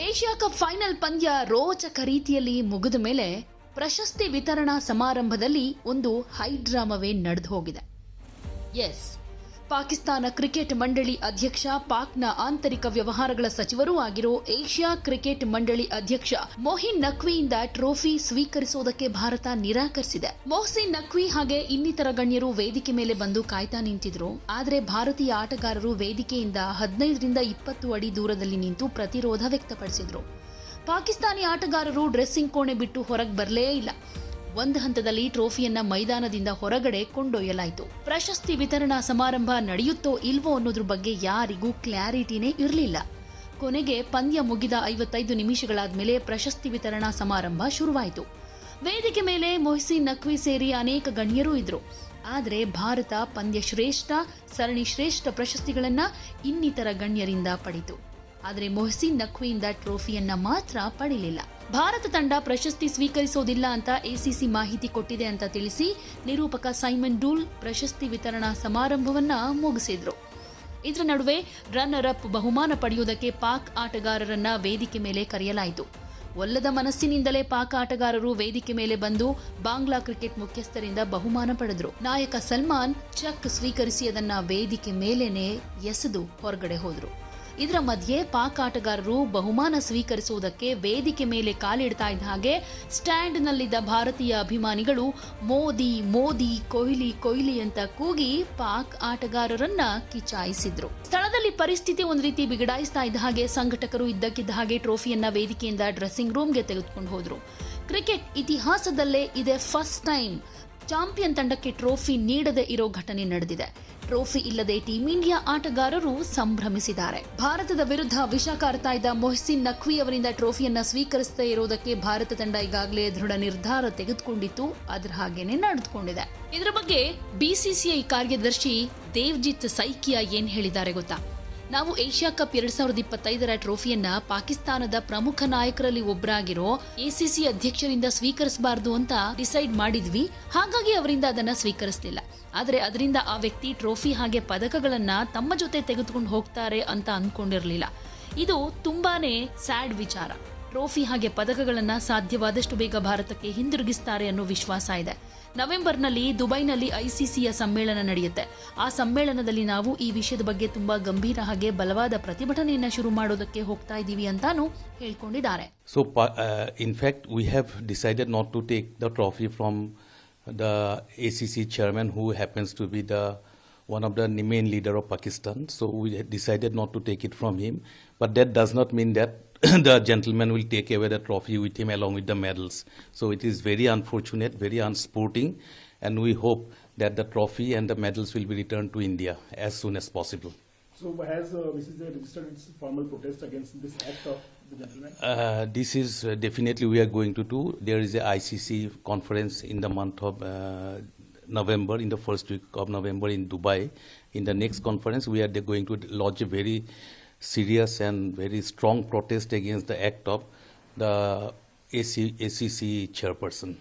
Asia cup final ಪಂದ್ಯ ರೋಚಕ ರೀತಿಯಲ್ಲಿ ಮುಗಿದ ಮೇಲೆ ಪ್ರಶಸ್ತಿ ವಿತರಣಾ ಸಮಾರಂಭದಲ್ಲಿ ಒಂದು ಹೈಡ್ರಾಮವೇ ನಡೆದು ಹೋಗಿದೆ. ಎಸ್. ಪಾಕಿಸ್ತಾನ ಕ್ರಿಕೆಟ್ ಮಂಡಳಿ ಅಧ್ಯಕ್ಷ, ಪಾಕ್ನ ಆಂತರಿಕ ವ್ಯವಹಾರಗಳ ಸಚಿವರೂ ಆಗಿರೋ ಏಷ್ಯಾ ಕ್ರಿಕೆಟ್ ಮಂಡಳಿ ಅಧ್ಯಕ್ಷ ಮೊಹಿನ್ ನಖ್ವಿಯಿಂದ ಟ್ರೋಫಿ ಸ್ವೀಕರಿಸುವುದಕ್ಕೆ ಭಾರತ ನಿರಾಕರಿಸಿದೆ. ಮೊಹಸಿನ್ ನಕ್ವಿ ಹಾಗೆ ಇನ್ನಿತರ ಗಣ್ಯರು ವೇದಿಕೆ ಮೇಲೆ ಬಂದು ಕಾಯ್ತಾ ನಿಂತಿದ್ರು. ಆದರೆ ಭಾರತೀಯ ಆಟಗಾರರು ವೇದಿಕೆಯಿಂದ ಹದಿನೈದರಿಂದ ಇಪ್ಪತ್ತು ಅಡಿ ದೂರದಲ್ಲಿ ನಿಂತು ಪ್ರತಿರೋಧ ವ್ಯಕ್ತಪಡಿಸಿದ್ರು. ಪಾಕಿಸ್ತಾನಿ ಆಟಗಾರರು ಡ್ರೆಸ್ಸಿಂಗ್ ಕೋಣೆ ಬಿಟ್ಟು ಹೊರಗೆ ಬರಲೇ ಇಲ್ಲ. ಒಂದು ಹಂತದಲ್ಲಿ ಟ್ರೋಫಿಯನ್ನ ಮೈದಾನದಿಂದ ಹೊರಗಡೆ ಕೊಂಡೊಯ್ಯಲಾಯಿತು. ಪ್ರಶಸ್ತಿ ವಿತರಣಾ ಸಮಾರಂಭ ನಡೆಯುತ್ತೋ ಇಲ್ವೋ ಅನ್ನೋದ್ರ ಬಗ್ಗೆ ಯಾರಿಗೂ ಕ್ಲಾರಿಟಿನೇ ಇರಲಿಲ್ಲ. ಕೊನೆಗೆ ಪಂದ್ಯ ಮುಗಿದ ಐವತ್ತೈದು ನಿಮಿಷಗಳಾದ್ಮೇಲೆ ಪ್ರಶಸ್ತಿ ವಿತರಣಾ ಸಮಾರಂಭ ಶುರುವಾಯಿತು. ವೇದಿಕೆ ಮೇಲೆ ಮೊಹಸಿನ್ ನಕ್ವಿ ಸೇರಿ ಅನೇಕ ಗಣ್ಯರು ಇದ್ರು. ಆದರೆ ಭಾರತ ಪಂದ್ಯ ಶ್ರೇಷ್ಠ, ಸರಣಿ ಶ್ರೇಷ್ಠ ಪ್ರಶಸ್ತಿಗಳನ್ನು ಇನ್ನಿತರ ಗಣ್ಯರಿಂದ ಪಡೆಯಿತು ಆದರೆ ಮೊಹಸಿನ್ ನಖ್ವಿಯಿಂದ ಟ್ರೋಫಿಯನ್ನ ಮಾತ್ರ ಪಡೆಯಲಿಲ್ಲ ಭಾರತ ತಂಡ ಪ್ರಶಸ್ತಿ ಸ್ವೀಕರಿಸೋದಿಲ್ಲ ಅಂತ ಎಸಿಸಿ ಮಾಹಿತಿ ಕೊಟ್ಟಿದೆ ಅಂತ ತಿಳಿಸಿ ನಿರೂಪಕ ಸೈಮನ್ ಡೂಲ್ ಪ್ರಶಸ್ತಿ ವಿತರಣಾ ಸಮಾರಂಭವನ್ನ ಮುಗಿಸಿದ್ರು. ಇದರ ನಡುವೆ ರನ್ನರ್ ಅಪ್ ಬಹುಮಾನ ಪಡೆಯುವುದಕ್ಕೆ ಪಾಕ್ ಆಟಗಾರರನ್ನ ವೇದಿಕೆ ಮೇಲೆ ಕರೆಯಲಾಯಿತು. ಒಲ್ಲದ ಮನಸ್ಸಿನಿಂದಲೇ ಪಾಕ್ ಆಟಗಾರರು ವೇದಿಕೆ ಮೇಲೆ ಬಂದು ಬಾಂಗ್ಲಾ ಕ್ರಿಕೆಟ್ ಮುಖ್ಯಸ್ಥರಿಂದ ಬಹುಮಾನ ಪಡೆದ್ರು. ನಾಯಕ ಸಲ್ಮಾನ್ ಚಕ್ ಸ್ವೀಕರಿಸಿ ಅದನ್ನ ವೇದಿಕೆ ಮೇಲೇನೆ ಎಸೆದು ಹೊರಗಡೆ ಹೋದ್ರು. ಇದರ ಮಧ್ಯೆ ಪಾಕ್ ಆಟಗಾರರು ಬಹುಮಾನ ಸ್ವೀಕರಿಸುವುದಕ್ಕೆ ವೇದಿಕೆ ಮೇಲೆ ಕಾಲಿಡ್ತಾ ಇದ್ದ ಹಾಗೆ ಸ್ಟ್ಯಾಂಡ್ನಲ್ಲಿದ್ದ ಭಾರತೀಯ ಅಭಿಮಾನಿಗಳು ಮೋದಿ ಮೋದಿ, ಕೊಹ್ಲಿ ಕೊಹ್ಲಿ ಅಂತ ಕೂಗಿ ಪಾಕ್ ಆಟಗಾರರನ್ನ ಕಿಚಾಯಿಸಿದ್ರು. ಸ್ಥಳದಲ್ಲಿ ಪರಿಸ್ಥಿತಿ ಒಂದು ರೀತಿ ಬಿಗಡಾಯಿಸ್ತಾ ಇದ್ದ ಹಾಗೆ ಸಂಘಟಕರು ಇದ್ದಕ್ಕಿದ್ದ ಹಾಗೆ ಟ್ರೋಫಿಯನ್ನ ವೇದಿಕೆಯಿಂದ ಡ್ರೆಸ್ಸಿಂಗ್ ರೂಮ್ಗೆ ತೆಗೆದುಕೊಂಡು ಹೋದ್ರು. ಕ್ರಿಕೆಟ್ ಇತಿಹಾಸದಲ್ಲೇ ಇದೆ ಫಸ್ಟ್ ಟೈಮ್ ಚಾಂಪಿಯನ್ ತಂಡಕ್ಕೆ ಟ್ರೋಫಿ ನೀಡದೆ ಇರೋ ಘಟನೆ ನಡೆದಿದೆ. ಟ್ರೋಫಿ ಇಲ್ಲದೆ ಟೀಂ ಇಂಡಿಯಾ ಆಟಗಾರರು ಸಂಭ್ರಮಿಸಿದ್ದಾರೆ. ಭಾರತದ ವಿರುದ್ಧ ವಿಷ ಇದ್ದ ಮೊಹಸಿನ್ ನಖ್ವಿ ಅವರಿಂದ ಟ್ರೋಫಿಯನ್ನ ಸ್ವೀಕರಿಸದೇ ಇರುವುದಕ್ಕೆ ಭಾರತ ತಂಡ ಈಗಾಗಲೇ ದೃಢ ನಿರ್ಧಾರ ತೆಗೆದುಕೊಂಡಿತ್ತು. ಅದರ ಹಾಗೇನೆ ನಡೆದುಕೊಂಡಿದೆ. ಇದರ ಬಗ್ಗೆ ಬಿಸಿಸಿಐ ಕಾರ್ಯದರ್ಶಿ ದೇವ್ಜಿತ್ ಸೈಕಿಯಾ ಏನ್ ಹೇಳಿದ್ದಾರೆ ಗೊತ್ತಾ? ನಾವು ಏಷ್ಯಾ ಕಪ್ ಎರಡ್ ಸಾವಿರದ ಇಪ್ಪತ್ತೈದರ ಟ್ರೋಫಿಯನ್ನ ಪಾಕಿಸ್ತಾನದ ಪ್ರಮುಖ ನಾಯಕರಲ್ಲಿ ಒಬ್ಬರಾಗಿರೋ ಎಸಿಸಿ ಅಧ್ಯಕ್ಷರಿಂದ ಸ್ವೀಕರಿಸಬಾರದು ಅಂತ ಡಿಸೈಡ್ ಮಾಡಿದ್ವಿ. ಹಾಗಾಗಿ ಅವರಿಂದ ಅದನ್ನ ಸ್ವೀಕರಿಸಲಿಲ್ಲ. ಆದರೆ ಅದರಿಂದ ಆ ವ್ಯಕ್ತಿ ಟ್ರೋಫಿ ಹಾಗೆ ಪದಕಗಳನ್ನ ತಮ್ಮ ಜೊತೆ ತೆಗೆದುಕೊಂಡು ಹೋಗ್ತಾರೆ ಅಂತ ಅನ್ಕೊಂಡಿರ್ಲಿಲ್ಲ. ಇದು ತುಂಬಾನೇ ಸ್ಯಾಡ್ ವಿಚಾರ. ಟ್ರೋಫಿ ಹಾಗೆ ಪದಕಗಳನ್ನು ಸಾಧ್ಯವಾದಷ್ಟು ಬೇಗ ಭಾರತಕ್ಕೆ ಹಿಂದಿರುಗಿಸ್ತಾರೆ ಅನ್ನೋ ವಿಶ್ವಾಸ ಇದೆ. ನವೆಂಬರ್ನಲ್ಲಿ ದುಬೈನಲ್ಲಿ ಐಸಿಸಿಯ ಸಮ್ಮೇಳನ ನಡೆಯುತ್ತೆ. ಆ ಸಮ್ಮೇಳನದಲ್ಲಿ ನಾವು ಈ ವಿಷಯದ ಬಗ್ಗೆ ತುಂಬ ಗಂಭೀರ ಹಾಗೆ ಬಲವಾದ ಪ್ರತಿಭಟನೆಯನ್ನು ಶುರು ಮಾಡೋದಕ್ಕೆ ಹೋಗ್ತಾ ಇದ್ದೀವಿ ಅಂತಾನೂ ಹೇಳ್ಕೊಂಡಿದ್ದಾರೆ. So in fact we have decided not to take the trophy from the A C C chairman who happens to be the one of the main leader of Pakistan so we decided not to take it from him but that does not mean that the gentleman will take away the trophy with him along with the medals. So it is very unfortunate, very unsporting, and we hope that the trophy and the medals will be returned to India as soon as possible. So has uh, BCCI registered its formal protest against this act of the gentleman? Uh, this is uh, definitely we are going to do. There is a ICC conference in the month of uh, November, in the first week of November in Dubai. In the next conference, we are going to lodge a very serious and very strong protest against the act of the AC, ACC chairperson.